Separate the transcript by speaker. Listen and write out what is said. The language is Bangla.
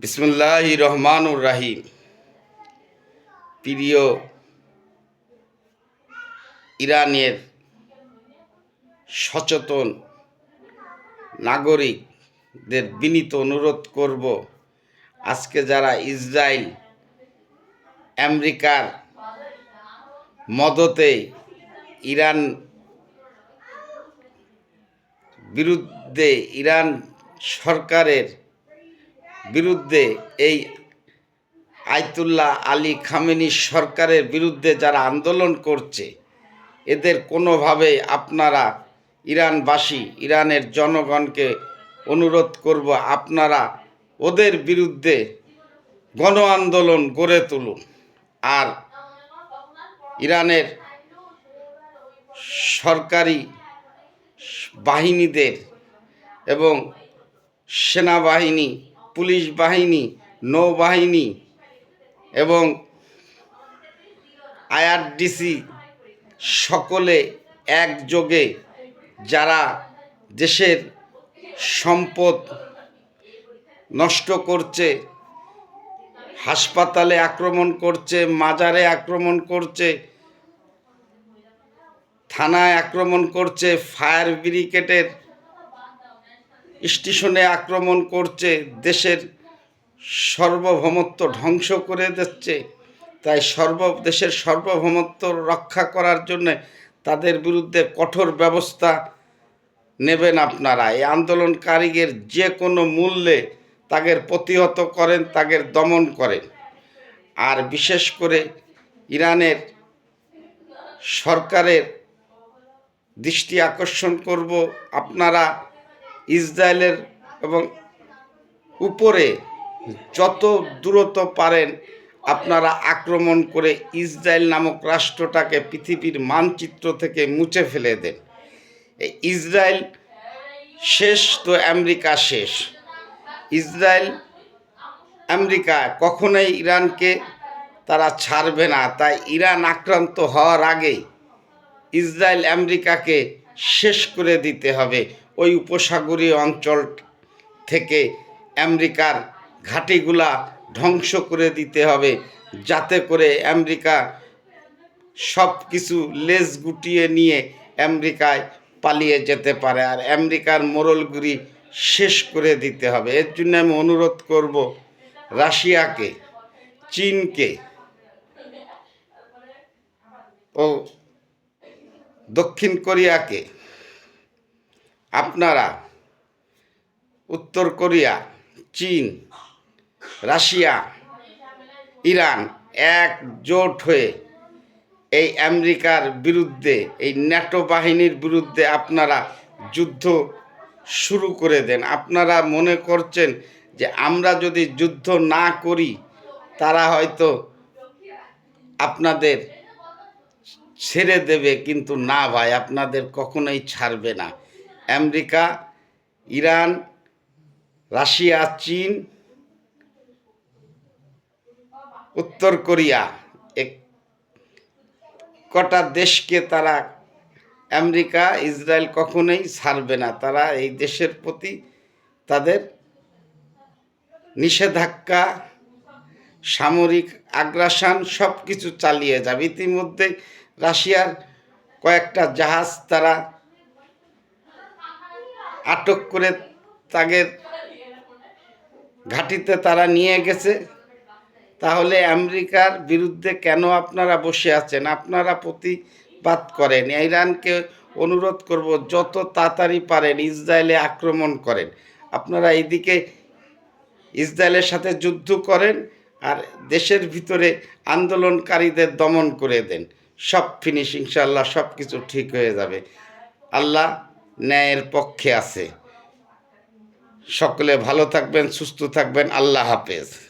Speaker 1: বিসমুল্লাহ রহমানুর রাহিম। প্রিয় ইরানের সচেতন নাগরিকদের বিনীত অনুরোধ করব, আজকে যারা ইসরায়েল, আমেরিকার মদতে ইরান বিরুদ্ধে ইরান সরকারের বিরুদ্ধে এই আয়তুল্লাহ আলী খামেনি সরকারের বিরুদ্ধে যারা আন্দোলন করছে, এদের কোনোভাবে আপনারা ইরানবাসী, ইরানের জনগণকে অনুরোধ করব, আপনারা ওদের বিরুদ্ধে গণ আন্দোলন গড়ে তুলুন। আর ইরানের সরকারি বাহিনীদের এবং সেনাবাহিনী পুলিশ বাহিনী, নৌবাহিনী এবং আইআরডিসি সকলে একযোগে যারা দেশের সম্পদ নষ্ট করছে, হাসপাতালে আক্রমণ করছে, মাজারে আক্রমণ করছে, থানায় আক্রমণ করছে, ফায়ার ব্রিগেডের স্টেশনে আক্রমণ করছে, দেশের সার্বভৌমত্ব ধ্বংস করে দিচ্ছে। তাই সর্ব, দেশের সার্বভৌমত্ব রক্ষা করার জন্য তাদের বিরুদ্ধে কঠোর ব্যবস্থা নেবেন আপনারা। এই আন্দোলনকারীদের যে কোনো মূল্যে তাদের প্রতিহত করেন, তাদের দমন করেন। আর বিশেষ করে ইরানের সরকারের দৃষ্টি আকর্ষণ করব আপনারা। ইসরায়েলের এবং উপরে যত দূরত্ব পারেন, আপনারা আক্রমণ করে ইসরায়েল নামক রাষ্ট্রটাকে পৃথিবীর মানচিত্র থেকে মুছে ফেলে দেন। ইসরায়েল শেষ তো আমেরিকা শেষ। ইসরায়েল আমেরিকা কখনোই ইরানকে তারা ছাড়বে না। তাই ইরান আক্রান্ত হওয়ার আগেই ইসরায়েল আমেরিকাকে শেষ করে দিতে হবে। ওই উপসাগরীয় অঞ্চল থেকে আমেরিকার ঘাঁটিগুলা ধ্বংস করে দিতে হবে যাতে করে আমেরিকা সব কিছু লেজ গুটিয়ে নিয়ে আমেরিকায় পালিয়ে যেতে পারে। আর আমেরিকার মোরলগুড়ি শেষ করে দিতে হবে। এর জন্য আমি অনুরোধ করব রাশিয়াকে, চীনকে ও দক্ষিণ কোরিয়াকে আপনারা উত্তর কোরিয়া, চীন, রাশিয়া, ইরান একজোট হয়ে এই আমেরিকার বিরুদ্ধে, এই ন্যাটো বাহিনীর বিরুদ্ধে আপনারা যুদ্ধ শুরু করে দেন। আপনারা মনে করছেন যে আমরা যদি যুদ্ধ না করি, তারা হয়তো আপনাদের ছেড়ে দেবে, কিন্তু না ভাই, আপনাদের কখনোই ছাড়বে না। আমেরিকা, ইরান, রাশিয়া, চীন, উত্তর কোরিয়া। এক কটা দেশকে তারা আমেরিকা, ইসরায়েল কখনোই ছাড়বে না। তারা এই দেশের প্রতি তাদের নিষেধাজ্ঞা, সামরিক আগ্রাসন সব কিছু চালিয়ে যাবে। ইতিমধ্যে রাশিয়ার কয়েকটা জাহাজ তারা আটক করে তাদের ঘাঁটিতে তারা নিয়ে গেছে। তাহলে আমেরিকার বিরুদ্ধে কেন আপনারা বসে আছেন? আপনারা প্রতিবাদ করেন। ইরানকে অনুরোধ করব, যত তাড়াতাড়ি পারেন ইসরায়েলে আক্রমণ করেন। আপনারা এইদিকে ইসরায়েলের সাথে যুদ্ধ করেন আর দেশের ভিতরে আন্দোলনকারীদের দমন করে দেন। সব ফিনিশ ইনশাল্লাহ সব কিছু ঠিক হয়ে যাবে। আল্লাহ ন্যায়ের পক্ষে আছে। সকলে ভালো থাকবেন সুস্থ থাকবেন। আল্লাহ হাফেজ।